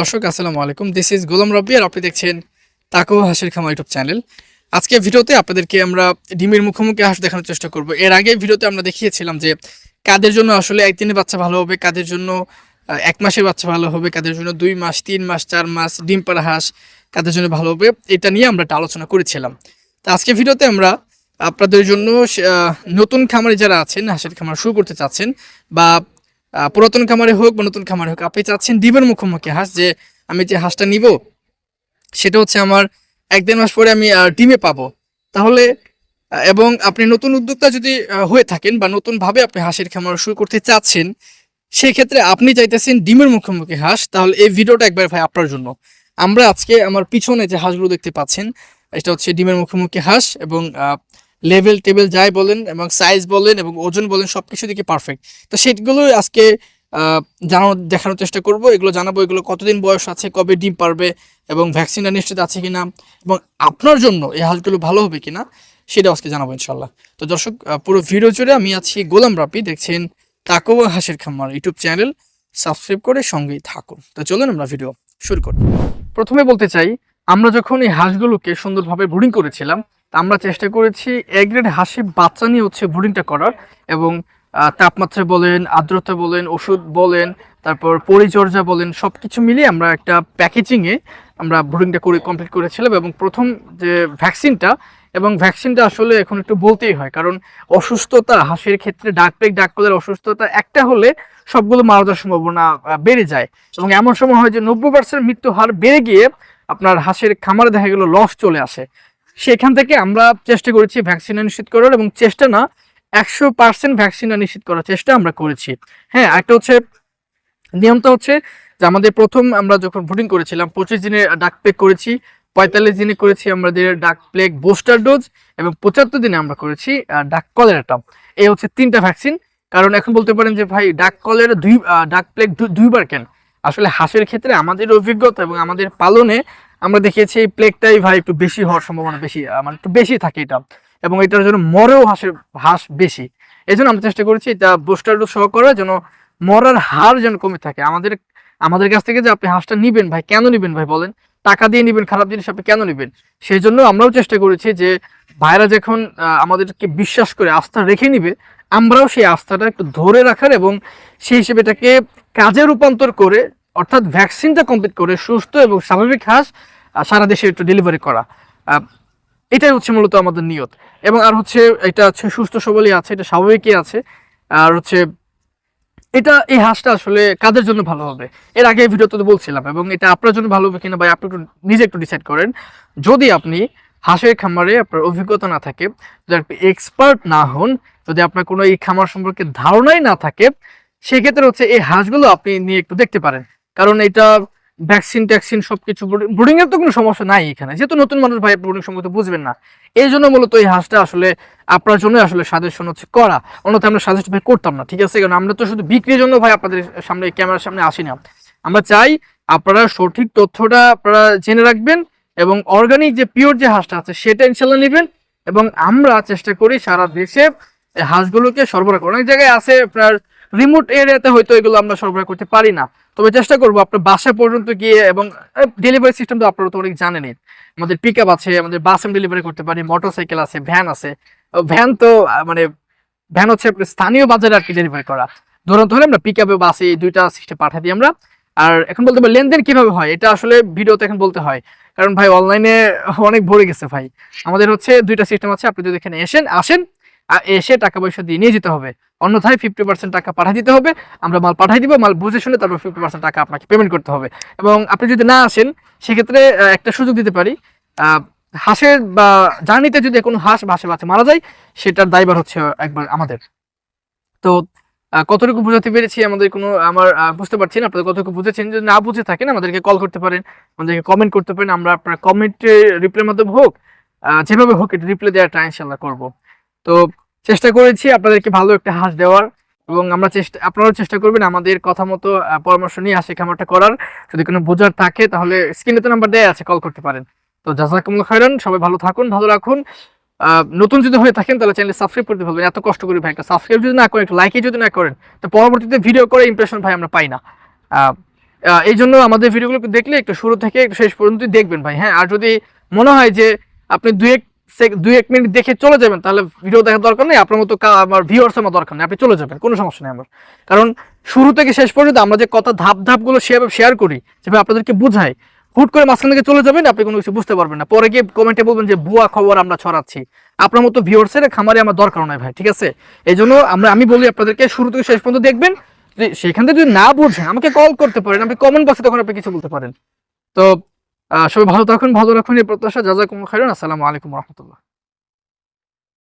দর্শক, আসসালামু আলাইকুম। দিস ইজ গোলাম রব্বি আর আপনি দেখছেন তাকো হাসির খামা ইউটিউব চ্যানেল। আজকে ভিডিওতে আপনাদেরকে আমরা ডিমের মুখোমুখি হাঁস দেখানোর চেষ্টা করব। এর আগে ভিডিওতে আমরা দেখিয়েছিলাম যে কাদের জন্য আসলে একদিনের বাচ্চা ভালো হবে, কাদের জন্য এক মাসের বাচ্চা ভালো হবে, কাদের জন্য দুই মাস, তিন মাস, চার মাস ডিম পাড়া হাঁস কাদের জন্য ভালো হবে, এটা নিয়ে আমরা একটা আলোচনা করেছিলাম। তো আজকে ভিডিওতে আমরা আপনাদের জন্য নতুন খামারে যারা আছেন, হাঁসের খামার শুরু করতে চাচ্ছেন বা পুরাতন খামারে হোক বা নতুন খামারে হোক, আপনি চাচ্ছেন ডিমের মুখোমুখি হাঁস, যে আমি যে হাঁসটা নিব, সেটা হচ্ছে আমার এক দেড় মাস পরে আমি ডিমে পাবো। তাহলে এবং আপনি নতুন উদ্যোক্তা যদি হয়ে থাকেন বা নতুনভাবে আপনি হাঁসের খামার শুরু করতে চাচ্ছেন সেই ক্ষেত্রে আপনি চাইতেছেন ডিমের মুখোমুখি হাঁস, তাহলে এই ভিডিওটা একবার ভাই আপনার জন্য। আমরা আজকে আমার পিছনে যে হাঁসগুলো দেখতে পাচ্ছেন, এটা হচ্ছে ডিমের মুখোমুখি হাঁস এবং লেভেল টেবিল যাই বলেন, এবং সাইজ বলেন, এবং ওজন বলেন সব কিছু দিকে পারফেক্ট তো সেগুলো আজকে জানানো, দেখানোর চেষ্টা করব। এগুলো জানাব, এগুলো কতদিন বয়স আছে, কবে ডিম পারবে, এবং ভ্যাকসিনটা নিশ্চিত আছে কিনা, এবং আপনার জন্য এই হাঁসগুলো ভালো হবে কিনা সেটা আজকে জানাব ইনশাল্লাহ তো দর্শক পুরো ভিডিও জুড়ে আমি আছি গোলাম রাপি দেখছেন তাকো হাঁসের খামার ইউটিউব চ্যানেল সাবস্ক্রাইব করে সঙ্গেই থাকুন। তো চলুন আমরা ভিডিও শুরু করি। প্রথমে বলতে চাই, আমরা যখন এই হাঁসগুলোকে সুন্দরভাবে ব্রুডিং করেছিলাম আমরা চেষ্টা করেছি এ গ্রেড হাঁসের বাচ্চা নিয়ে হচ্ছে ব্রুডিংটা করার এবং তাপমাত্রা বলেন, আর্দ্রতা বলেন, ওষুধ বলেন, তারপর পরিচর্যা বলেন সব কিছু মিলিয়ে আমরা একটা প্যাকেজিংয়ে আমরা ব্রুডিংটা করে কমপ্লিট করেছিলাম এবং প্রথম যে ভ্যাকসিনটা এবং ভ্যাকসিনটা আসলে এখন একটু বলতেই হয়, কারণ অসুস্থতা, হাঁসের ক্ষেত্রে ডাক পেক, ডাক কলের অসুস্থতা, একটা হলে সবগুলো মারা যাওয়ার সম্ভাবনা বেড়ে যায়। এবং এমন সময় হয় যে নব্বই পার্সেন্ট মৃত্যু হার বেড়ে গিয়ে আপনার হাঁসের খামারে দেখা গেল লস চলে আসে। সেখান থেকে আমরা চেষ্টা করেছি ভ্যাকসিন নিশ্চিত করার এবং চেষ্টা না, একশো পার্সেন্ট ভ্যাকসিন নিশ্চিত করার চেষ্টা আমরা করেছি। হ্যাঁ একটা হচ্ছে, নিয়মটা হচ্ছে যে আমাদের প্রথম আমরা যখন ভোটিং করেছিলাম, পঁচিশ দিনের ডাক প্লেগ করেছি, পঁয়তাল্লিশ দিনে করেছি আমাদের ডাক প্লেগ বুস্টার ডোজ এবং পঁচাত্তর দিনে আমরা করেছি ডাক কলেরাটা এই হচ্ছে তিনটা ভ্যাকসিন কারণ এখন বলতে পারেন যে ভাই ডাক কলেরা দুই ডাক প্লেগ দুইবার কেন? আসলে হাঁসের ক্ষেত্রে আমাদের অভিজ্ঞতা এবং আমাদের পালনে আমরা দেখেছি এই প্লেগটাই ভাই একটু বেশি হওয়ার সম্ভাবনা বেশি মানে একটু বেশি থাকে এটা। এবং এটার জন্য মরেও হাঁসের, হাঁস বেশি। এই জন্য আমরা চেষ্টা করেছি এটা বুস্টার ডোজ সহ করার যেন মরার হার যেন কমে থাকে। আমাদের আমাদের কাছ থেকে যে আপনি হাঁসটা নিবেন ভাই, কেন নিবেন ভাই বলেন? টাকা দিয়ে নিবেন, খারাপ জিনিস আপনি কেন নিবেন? সেই জন্য আমরাও চেষ্টা করেছি যে ভাইরা যখন আমাদেরকে বিশ্বাস করে আস্থা রেখে নিবে, আমরাও সেই আস্থাটা একটু ধরে রাখার এবং সেই হিসেবে এটাকে কাজে রূপান্তর করে অর্থাৎ ভ্যাকসিনটা কমপ্লিট করে সুস্থ এবং স্বাভাবিক হাঁস সারা দেশে একটু ডেলিভারি করা। এটাই হচ্ছে মূলত আমাদের নিয়ত। এবং আর হচ্ছে এটা হচ্ছে সুস্থ সবলই আছে, এটা স্বাভাবিকই আছে। আর হচ্ছে এটা, এই হাঁসটা আসলে কাদের জন্য ভালো হবে? এর আগে ভিডিওতে তো বলছিলাম, এবং এটা আপনার জন্য ভালো হবে কিনা ভাই আপনি একটু নিজে একটু ডিসাইড করেন। যদি আপনি হাঁসের খামারে আপনার অভিজ্ঞতা না থাকে, যদি আপনি এক্সপার্ট না হন, যদি আপনার কোনো এই খামার সম্পর্কে ধারণাই না থাকে, সেক্ষেত্রে হচ্ছে এই হাঁসগুলো আপনি নিয়ে একটু দেখতে পারেন। কারণ এটা ভ্যাকসিন ট্যাকসিন সবকিছু ব্রুডিং এর তো কোনো সমস্যা নাই এখানে। যেহেতু নতুন মানুষ ভাই ব্রুডিং সম্পর্কে বুঝবেন না। এই জন্য মূলত এই হাঁসটা আসলে আপনার জন্য আসলে সাজেশন হচ্ছে করা। অন্যথা আমরা সাজেস্ট ভাই করতাম না, ঠিক আছে? কারণ আমরা তো শুধু বিক্রির জন্য ভাই আপনাদের সামনে, ক্যামেরার সামনে আসি না। আমরা চাই আপনারা সঠিক তথ্যটা আপনারা জেনে রাখবেন এবং অর্গানিক যে পিওর যে হাঁসটা আছে, সেটা ইনশাল্লাহ নেবেন এবং আমরা চেষ্টা করি সারা দেশে হাঁসগুলোকে সরবরাহ করা। অনেক জায়গায় আছে আপনার রিমোট এরিয়াতে হয়তো এগুলো আমরা সরবরাহ করতে পারি না। তবে চেষ্টা করব আপনার বাসা পর্যন্ত গিয়ে এবং ডেলিভারি সিস্টেম তো আপনারা তো অনেক জানেনই আমাদের পিক আছে, আমাদের বাস আমি ডেলিভারি করতে পারি মোটর সাইকেল আছে ভ্যান আছে। ভ্যান তো মানে ভ্যান হচ্ছে আপনার স্থানীয় বাজারে আর কি ডেলিভারি করা। ধরুন হলে আমরা পিক আপে বাসে এই দুইটা সিস্টেম পাঠিয়ে দিই আমরা। আর এখন বলতে পারি, লেনদেন কীভাবে হয়? এটা আসলে ভিডিওতে এখন বলতে হয়। কারণ ভাই অনলাইনে অনেক ভরে গেছে ভাই। আমাদের হচ্ছে দুইটা সিস্টেম আছে, আপনি যদি এখানে এসেন আসেন এসে টাকা পয়সা দিয়ে নিয়ে যেতে হবে। অন্যথায় ফিফটি পার্সেন্ট টাকা পাঠিয়ে দিতে হবে। আমরা মাল পাঠিয়ে দিব, মাল বুঝে শুনে তারপর ফিফটি পার্সেন্ট টাকা আপনাকে পেমেন্ট করতে হবে। এবং আপনি যদি না আসেন, সেক্ষেত্রে একটা সুযোগ দিতে পারি। হাঁসের বা জার্নিতে যদি কোনো হাঁস বাসে বাচ্চা মারা যায়, সেটার দায়বার হচ্ছে একবার আমাদের। তো কতটুকু বোঝাতে পেরেছি আমাদের কোনো, আমার বুঝতে পারছি না। আপনাদের কতটুকু বুঝেছেন? যদি না বুঝে থাকেন, আমাদেরকে কল করতে পারেন, আমাদেরকে কমেন্ট করতে পারেন। আমরা আপনার কমেন্টে রিপ্লাইয়ের মাধ্যমে হোক যেভাবে হোক, এটা রিপ্লাই দেওয়ার ট্রাই ইনশাল্লাহ করব। তো চেষ্টা করেছি আপনাদেরকে ভালো একটা হাঁস দেওয়ার এবং আমরা চেষ্টা আপনারাও চেষ্টা করবেন আমাদের কথা মতো পরামর্শ নিয়ে আসে খামারটা করার। যদি কোনো বোঝার থাকে তাহলে স্ক্রিনে তো নাম্বার দেওয়া আছে, কল করতে পারেন। তো জাজাকুমুল খাইরান সবাই ভালো থাকুন, ভালো রাখুন। নতুন যদি হয়ে থাকেন তাহলে চ্যানেল সাবস্ক্রাইব করতে পারবেন এত কষ্ট করি ভাই একটা সাবস্ক্রাইব যদি না করেন, একটু লাইকই যদি না করেন, তো পরবর্তীতে ভিডিও করে ইমপ্রেশন ভাই আমরা পাই না। এই জন্য আমাদের ভিডিওগুলো দেখলে একটু শুরু থেকে একটু শেষ পর্যন্ত দেখবেন ভাই হ্যাঁ? আর যদি মনে হয় যে আপনি দু এক দুই এক মিনিট দেখে চলে যাবেন, তাহলে ভিডিও দেখার দরকার নেই, আপনার মতো আমার ভিউয়ার্স আমার দরকার নেই, আপনি চলে যাবেন, কোনো সমস্যা নেই আমার। কারণ শুরু থেকে শেষ পর্যন্ত আমরা যে কথা ধাপ ধাপগুলো সেভাবে শেয়ার করি যেভাবে আপনাদেরকে বুঝাই, হুট করে মাঝখান থেকে চলে যাবেন, আপনি কোনো কিছু বুঝতে পারবেন না। পরে গিয়ে কমেন্টে বলবেন যে ভুয়া খবর আমরা ছড়াচ্ছি। আপনার মতো ভিউয়ার্সের খামারে আমার দরকার নয় ভাই, ঠিক আছে? এই জন্য আমরা আমি বলি আপনাদেরকে, শুরু থেকে শেষ পর্যন্ত দেখবেন যদি সেখান থেকে যদি না বুঝেন, আমাকে কল করতে পারেন, আপনি কমেন্ট বক্সে তখন আপনি কিছু বলতে পারেন। তো সবাই ভালো থাকুন ভালো রাখুন এই প্রত্যাশা যা যা কোনো খাইলেন আসসালামু আলাইকুম রহমতুল্লাহ।